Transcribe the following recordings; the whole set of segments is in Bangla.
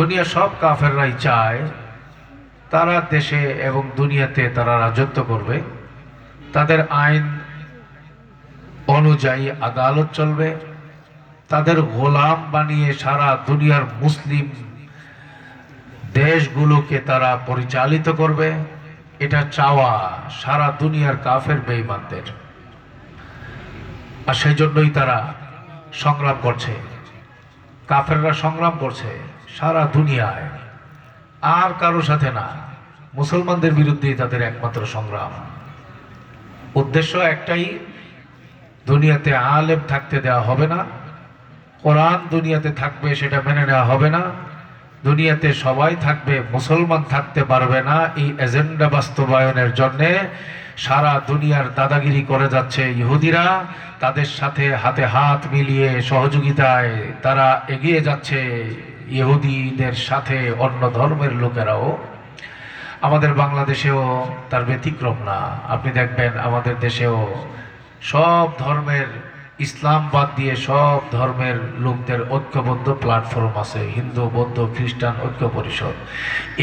দুনিয়া সব কাফেররাই চায়, তারা দেশে এবং দুনিয়াতে তারা রাজত্ব করবে। তাদের আইন অনুযায়ী আদালত চলবে। তাদের গোলাম বানিয়ে সারা দুনিয়ার মুসলিম দেশগুলোকে তারা পরিচালিত করবে। এটা চাওয়া সারা দুনিয়ার কাফের বেইমানদের আর সেই জন্যই তারা সংগ্রাম করছে। কাফেররা সংগ্রাম করছে। সারা দুনিয়ায়। আর কারও সাথে না। মুসলমানদের বিরুদ্ধেই তাদের একমাত্র সংগ্রাম। উদ্দেশ্য একটাই, দুনিয়াতে আলেম থাকতে দেওয়া হবে না। কোরআন দুনিয়াতে থাকবে সেটা মেনে নেওয়া হবে না। দুনিয়াতে সবাই থাকবে, মুসলমান থাকতে পারবে না। এই এজেন্ডা বাস্তবায়নের জন্যে সারা দুনিয়ার দাদাগিরি করে যাচ্ছে ইহুদিরা। তাদের সাথে হাতে হাত মিলিয়ে সহযোগিতায় তারা এগিয়ে যাচ্ছে। ইহুদিদের সাথে অন্য ধর্মের লোকেরাও আমাদের বাংলাদেশেও তার ব্যতিক্রম না। আপনি দেখবেন আমাদের দেশেও সব ধর্মের ইসলাম বাদ দিয়ে সব ধর্মের লোকদের ঐক্যবদ্ধ প্ল্যাটফর্ম আছে, হিন্দু, বৌদ্ধ, খ্রিস্টান ঐক্য পরিষদ।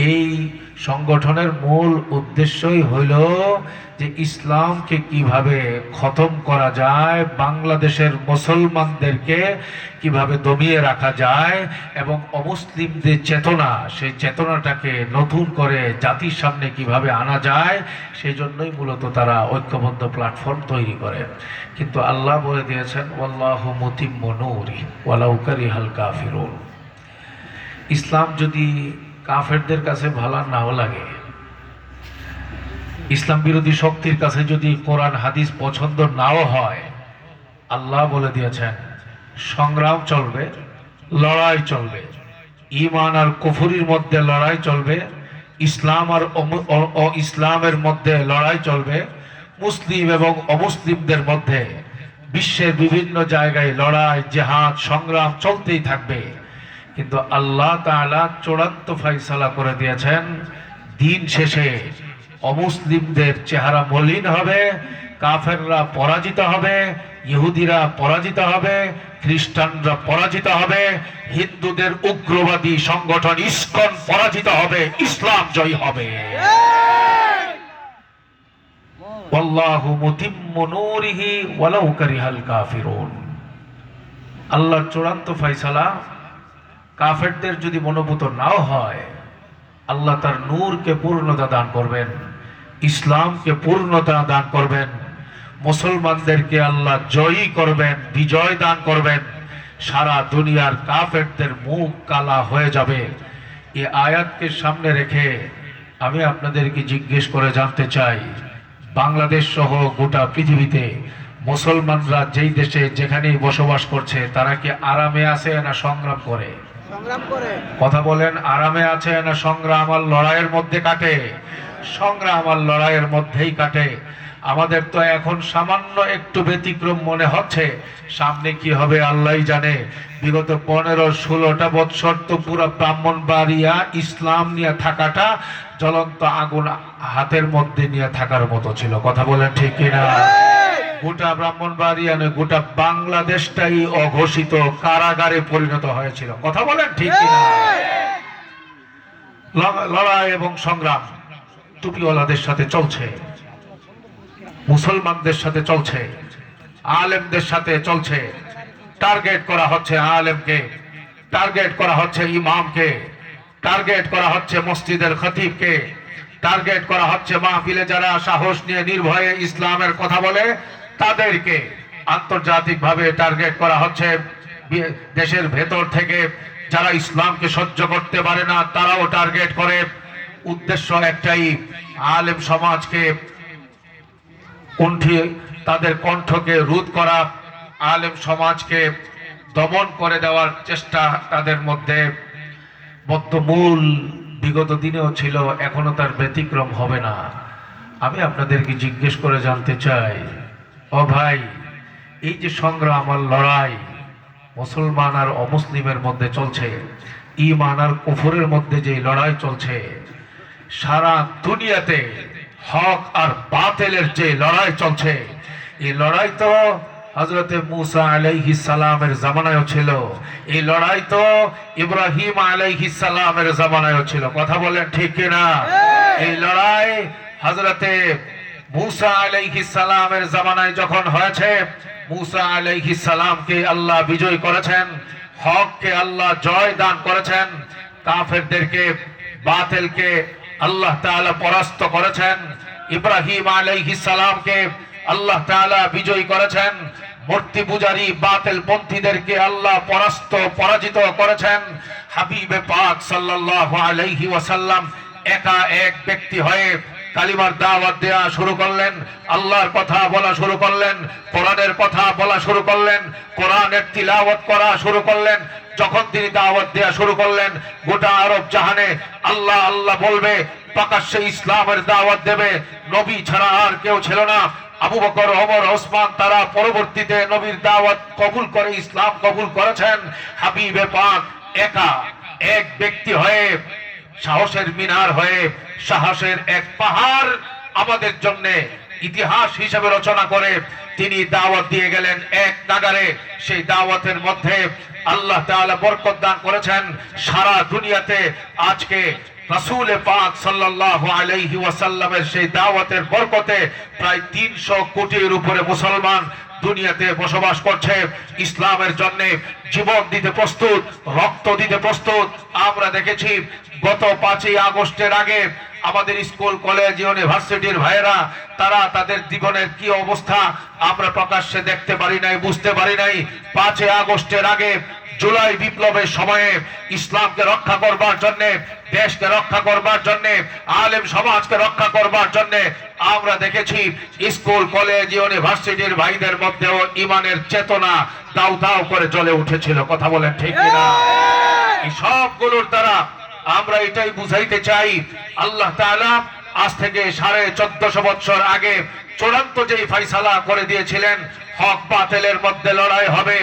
এই সংগঠনের মূল উদ্দেশ্যই হইল যে ইসলামকে কীভাবে খতম করা যায়, বাংলাদেশের মুসলমানদেরকে কীভাবে দমিয়ে রাখা যায় এবং অমুসলিমদের চেতনা, সেই চেতনাটাকে নতুন করে জাতির সামনে কীভাবে আনা যায়, সেই জন্যই মূলত তারা ঐক্যবদ্ধ প্ল্যাটফর্ম তৈরি করে। কিন্তু আল্লাহ বলে দিয়েছেন ওয়াল্লাহ মতিম্ম নূরি ওয়ালাউকারি হাল কাফিরুন। ইসলাম যদি কাফেরদের কাছে ভালো নাও লাগে, ইসলাম বিরোধী শক্তির কাছে যদি কোরআন, হাদিস পছন্দ নাও হয়, আল্লাহ বলে দিয়েছেন, সংগ্রাম চলবে, লড়াই চলবে। ইমান আর কুফুরির মধ্যে লড়াই চলবে, ইসলাম আর ইসলামের মধ্যে লড়াই চলবে। মুসলিম এবং অমুসলিমদের মধ্যে বিশ্বের বিভিন্ন জায়গায় লড়াই, জেহাদ, সংগ্রাম চলতেই থাকবে। কিন্তু আল্লাহ তাআলা চূড়ান্ত ফাইসালা করে দিয়েছেন। দিন শেষে অমুসলিমদের চেহারা মলিন হবে, কাফেররা পরাজিত হবে, ইহুদিরা পরাজিত হবে, খ্রিস্টানরা পরাজিত হবে, হিন্দুদের উগ্রবাদী সংগঠন ইস্কন পরাজিত হবে, ইসলাম জয়ী হবে। মুতিম্মু নূরিহি ওয়ালাউ কারিহাল কাফিরুন। আল্লাহর চূড়ান্ত ফয়সালা কাফেরদের যদি মনোভূত নাও হয়, আল্লাহ তার নূরকে পূর্ণতা দান করবেন, ইসলামকে পূর্ণতা দান করবেন, মুসলমানদেরকে আল্লাহ জয়ী করবেন, বিজয় দান করবেন, সারা দুনিয়ার কাফেরদের মুখ কালা হয়ে যাবে। এই আয়াতকে সামনে রেখে আমি আপনাদেরকে জিজ্ঞেস করে জানতে চাই বাংলাদেশ সহ গোটা পৃথিবীতে মুসলমানরা যেই দেশে যেখানেই বসবাস করছে তারা কি আরামে আছে না সংগ্রাম করে? সংগ্রাম করে। কথা বলেন আরামে আছে না সংগ্রাম? আর লড়াইয়ের মধ্যে কাটে। সংগ্রাম আর লড়াইয়ের মধ্যেই কাটে। আমাদের তো এখন সামান্য একটু ব্যতিক্রম মনে হচ্ছে। সামনে কি হবে আল্লাহ জানে। বিগত পনেরো ষোলোটা বৎসর তো পুরো ব্রাহ্মণবাড়িয়া ইসলাম নিয়ে থাকাটা জ্বলন্ত আগুন হাতের মধ্যে নিয়ে থাকার মতো ছিল। কথা বলেন ঠিক কিনা? গোটা ব্রাহ্মণবাড়িয়া নয়, গোটা বাংলাদেশটাই অঘোষিত, কারাগারে পরিণত হয়েছিল। কথা বলেন ঠিক কিনা? লড়াই এবং সংগ্রাম টুপিওয়ালাদের সাথে চলছে। মুসলমানদের সাথে চলছে, আলেমদের সাথে চলছে। টার্গেট করা হচ্ছে আলেমকে টার্গেট করা হচ্ছে ইমামকে টার্গেট করা হচ্ছে মসজিদের খতিবকে টার্গেট করা হচ্ছে মাহফিলে যারা সাহস নিয়ে নির্ভয়ে ইসলামের কথা বলে, তাদেরকে আন্তর্জাতিকভাবে টার্গেট করা হচ্ছে। দেশের ভেতর থেকে যারা ইসলামকে সহ্য করতে পারে না, তারাও টার্গেট করে। উদ্দেশ্য একটাই, আলেম সমাজকে কণ্ঠে তাদের কণ্ঠকে রোধ করা, আলেম সমাজকে দমন করে দেওয়ার চেষ্টা তাদের মধ্যে। বদ্ধমূল বিগত দিনেও ছিল, এখনও তার ব্যতিক্রম হবে না। আমি আপনাদেরকে জিজ্ঞেস করে জানতে চাই, ও ভাই, এই যে সংগ্রাম আর লড়াই, মুসলমান আর অমুসলিমের মধ্যে চলছে ইমান আর কুফরের মধ্যে যে লড়াই চলছে, সারা দুনিয়াতে হক আর বাতিলের যে লড়াই চলছে এই লড়াই তো হজরতে মুসা আলাইহি সালামের জামানায়ও ছিল এই লড়াই তো ইব্রাহিম আলাইহিস সালামের জামানায়ও ছিল। কথা বলেন ঠিক কিনা? এই লড়াই হজরতে মুসা আলাইহি সালামের জামানায় যখন হয়েছে মুসা আলাইহিস সালামকে আল্লাহ বিজয় করেছেন হককে আল্লাহ জয় দান করেছেন কাফেরদেরকে বাতিলকে আল্লাহ তাআলা পরাস্ত করেছেন। ইব্রাহিম আলাইহিস সালামকে আল্লাহ তাআলা বিজয় করেছেন। মূর্তি পূজারী বাতিল পন্থীদেরকে আল্লাহ পরাস্ত, পরাজিত করেছেন। হাবিবে পাক সাল্লাল্লাহু আলাইহি ওয়াসাল্লাম একা এক ব্যক্তি হয়ে কালিমার দাওয়াত দেওয়া শুরু করলেন, আল্লাহর কথা বলা শুরু করলেন, কোরআনের কথা বলা শুরু করলেন, কোরআনের তিলাওয়াত করা শুরু করলেন যখন তিনি দাওয়াত দেওয়া শুরু করলেন, গোটা আরব জাহানে আল্লাহ আল্লাহ বলবে, প্রকাশ্যে ইসলামের দাওয়াত দেবে। নবী ছাড়া আর কেউ ছিল না। আবু বকর, ওমর, ওসমান, তারা পরবর্তীতে নবীর দাওয়াত কবুল করে, ইসলাম কবুল করেছেন। হাবিবে পাক একা এক ব্যক্তি হয়ে, সাহসের মিনার হয়ে, সাহসের এক পাহাড় আমাদের জন্য ইতিহাস হিসেবে রচনা করে তিনি দাওয়াত দিয়ে গেলেন এক নাগারে। সেই দাওয়াতের মধ্যে আল্লাহ তাআলা বরকত দান করেছেন সারা দুনিয়াতে। আজকে রাসূল পাক সাল্লাল্লাহু আলাইহি ওয়াসাল্লামের সেই দাওয়াতের বরকতে প্রায় 300 কোটির উপরে মুসলমান দুনিয়াতে বসবাস করছে। ইসলামের জন্য জীবন দিতে প্রস্তুত, রক্ত দিতে প্রস্তুত। আমরা দেখেছি গত পাঁচই আগস্টের আগে আমাদের স্কুল কলেজ ইউনিভার্সিটির ভাইয়েরা তারা তাদের জীবনের কি অবস্থা আমরা প্রকাশ্যে দেখতে পারি নাই বুঝতে পারি নাই। পাঁচই আগস্টের আগে জুলাই বিপ্লবের সময়ে ইসলামকে রক্ষা করবার জন্য দেশকে রক্ষা করবার জন্য আলেম সমাজকে রক্ষা করবার জন্য আমরা দেখেছি স্কুল কলেজ ইউনিভার্সিটির ভাইদের মধ্যেও ইমানের চেতনা দাউ দাউ করে জ্বলে উঠেছিল। কথা বলেন ঠিক কিনা? সবগুলোর দ্বারা আমরা এটাই বুঝাইতে চাই, আল্লাহ আজ থেকে সাড়ে চোদ্দশো বছর আগে চূড়ান্ত যেই ফাইসালা করে দিয়েছিলেন, হক বাতিলের মধ্যে লড়াই হবে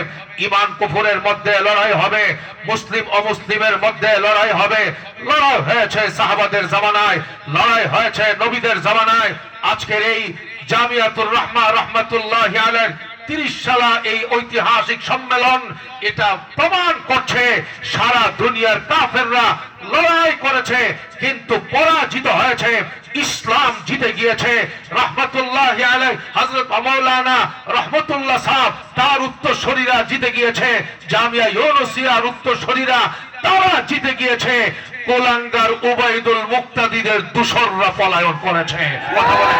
ইমান কুফুরের মধ্যে লড়াই হবে, মুসলিম অমুসলিমের মধ্যে লড়াই হবে, লড়াই হয়েছে সাহাবাদের জামানায়, লড়াই হয়েছে নবীদের জামানায়, আজকের এই জামিয়াতুর রহমা রহমতুল্লাহ আলের তিরিশ সালা এই ঐতিহাসিক সম্মেলন এটা প্রমাণ করছে সারা দুনিয়ার কাফেররা লড়াই করেছে, কিন্তু পরাজিত হয়েছে, ইসলাম জিতে গিয়েছে। রহমতুল্লাহ হজরত মৌলানা রহমতুল্লাহ সাহ তার উত্তরসরীরা জিতে গিয়েছে, জামিয়া ইউনুসিয়ার উত্তরসরীরা তারা জিতে গিয়েছে। কোলাঙ্গার উবাইদুল মুক্তাদিদের দূষররা পলায়ন করেছে। কথা বলে?